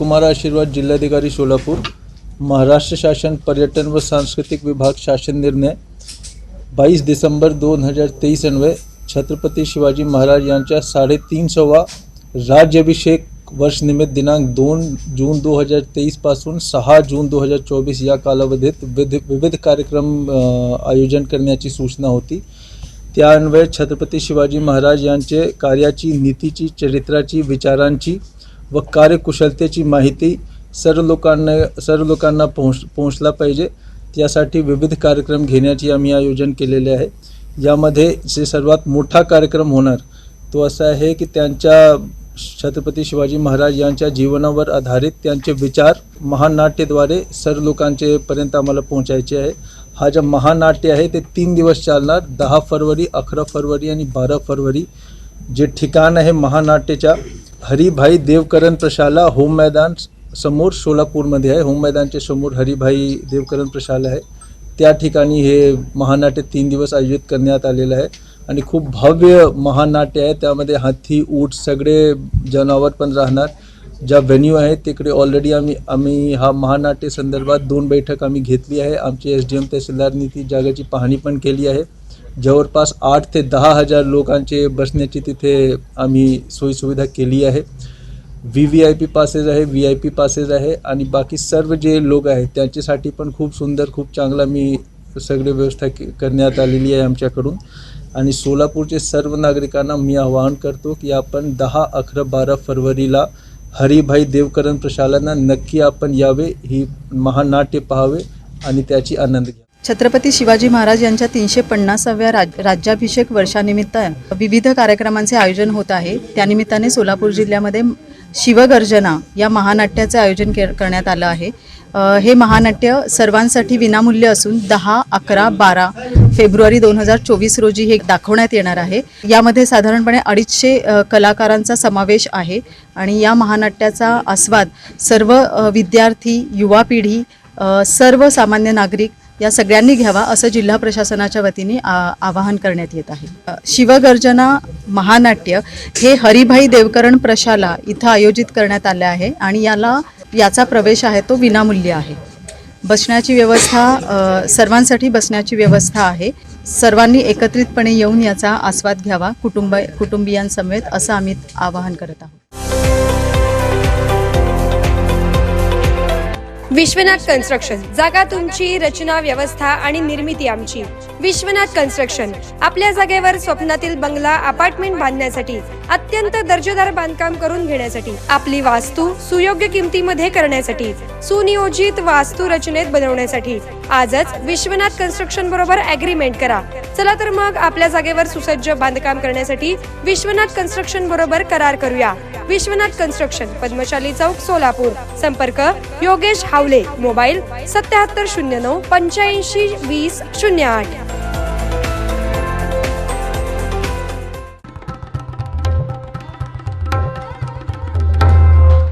कुमार आशीर्वाद जिल्हाधिकारी सोलापूर महाराष्ट्र शासन पर्यटन व सांस्कृतिक विभाग शासन निर्णय बाईस डिसेंबर दोन हजार तेईस अन्वये छत्रपती शिवाजी महाराज यांच्या साडेतीनशेवा राज्याभिषेक वर्षनिमित्त दिनांक दोन जून दो हजार तेईसपासून सहा जून दो हजार चोवीस या कालावधीत विध विविध कार्यक्रम आयोजन करण्याची सूचना होती. त्या अन्वये छत्रपती शिवाजी महाराज यांचे कार्याची नीतीची चरित्राची विचारांची व कार्यकुशलतेची माहिती सर्व लोकांना सर्व लोकांना पोहोच पोहोचला पाहिजे. त्यासाठी विविध कार्यक्रम घेण्याचे आम्ही आयोजन केलेले आहे. यामध्ये जे सर्वात मोठा कार्यक्रम होणार तो असा आहे की त्यांच्या छत्रपती शिवाजी महाराज यांच्या जीवनावर आधारित त्यांचे विचार महानाट्यद्वारे सर्व लोकांचे पर्यंत आम्हाला पोहोचायचे आहे. हा जे महानाट्य आहे ते तीन दिवस चालणार दहा फरवरी अकरा फरवरी आणि बारा फरवरी. जे ठिकाण आहे महानाट्याच्या हरिभाई देवकरण प्रशाला होम मैदान समोर सोलापूरमध्ये आहे. होम मैदानच्या समोर हरिभाई देवकरण प्रशाला आहे. त्या ठिकाणी हे महानाट्य तीन दिवस आयोजित करण्यात आलेलं आहे. आणि खूप भव्य महानाट्य आहे. त्यामध्ये हाथी ऊट सगळे जनावर पण राहणार. ज्या व्हेन्यू आहेत तिकडे ऑलरेडी आम्ही आम्ही हा महानाट्य संदर्भात दोन बैठक आम्ही घेतली आहे. आमचे एस डी एम तहसीलदारनी ती जागेची पाहणी पण केली आहे. जवळपास आठ ते दहा हजार लोकांचे बसण्याची तिथे आम्ही सोयीसुविधा केली आहे. V V I P passes आहे व्ही आय पी पासेस आहे आणि बाकी सर्व जे लोक आहेत त्यांच्यासाठी पण खूप सुंदर खूप चांगला मी सगळी व्यवस्था करण्यात आलेली आहे आमच्याकडून. आणि सोलापूरचे सर्व नागरिकांना मी आवाहन करतो की आपण दहा अकरा बारा फरवरीला हरिभाई देवकरण प्रशालांना नक्की आपण यावे ही महानाट्य पाहावे आणि त्याची आनंद घ्या. छत्रपती शिवाजी महाराज यांच्या तीनशे पन्नासाव्या राज राज्याभिषेक वर्षानिमित्त विविध कार्यक्रमांचे आयोजन होत आहे. त्यानिमित्ताने सोलापूर जिल्ह्यामध्ये शिवगर्जना या महानाट्याचे आयोजन के करण्यात आलं आहे. हे महानाट्य सर्वांसाठी विनामूल्य असून दहा अकरा बारा फेब्रुवारी दोन हजार चोवीस रोजी हे दाखवण्यात येणार आहे. यामध्ये साधारणपणे अडीचशे कलाकारांचा समावेश आहे आणि या महानाट्याचा आस्वाद सर्व विद्यार्थी युवा पिढी सर्व सामान्य नागरिक या सगळ्यांनी घ्यावा असं जिल्हा प्रशासनाच्या वतीने आ- आवाहन करण्यात येत आहे. शिवगर्जना महानाट्य हे हरिभाई देवकरण प्रशाला इथं आयोजित करण्यात आले आहे आणि याला याचा प्रवेश आहे तो विनामूल्य आहे. बसण्याची व्यवस्था सर्वांसाठी बसण्याची व्यवस्था आहे. सर्वांनी एकत्रितपणे येऊन याचा आस्वाद घ्यावा कुटुंब कुटुंबियांसमेत असं आम्ही आवाहन करत आहोत. विश्वनाथ कन्स्ट्रक्शन. जागा तुमची रचना व्यवस्था आणि निर्मिती आमची. विश्वनाथ कन्स्ट्रक्शन. आपल्या जागेवर स्वप्नातील बंगला अपार्टमेंट बांधण्यासाठी अत्यंत दर्जेदार बांधकाम करून घेण्यासाठी आपली वास्तू सुयोग्य किमतीमध्ये करण्यासाठी सुनियोजित वास्तू रचनेत बनवण्यासाठी आजच विश्वनाथ कन्स्ट्रक्शन बरोबर अग्रीमेंट करा. चला तर मग आपल्या जागेवर सुसज्ज बांधकाम करण्यासाठी विश्वनाथ कन्स्ट्रक्शन बरोबर करार करूया. विश्वनाथ कन्स्ट्रक्शन पद्मशाली चौक सोलापूर. संपर्क योगेश हावले मोबाईल सत्याहत्तर शून्य नऊ पंच्याऐंशी वीस शून्य आठ.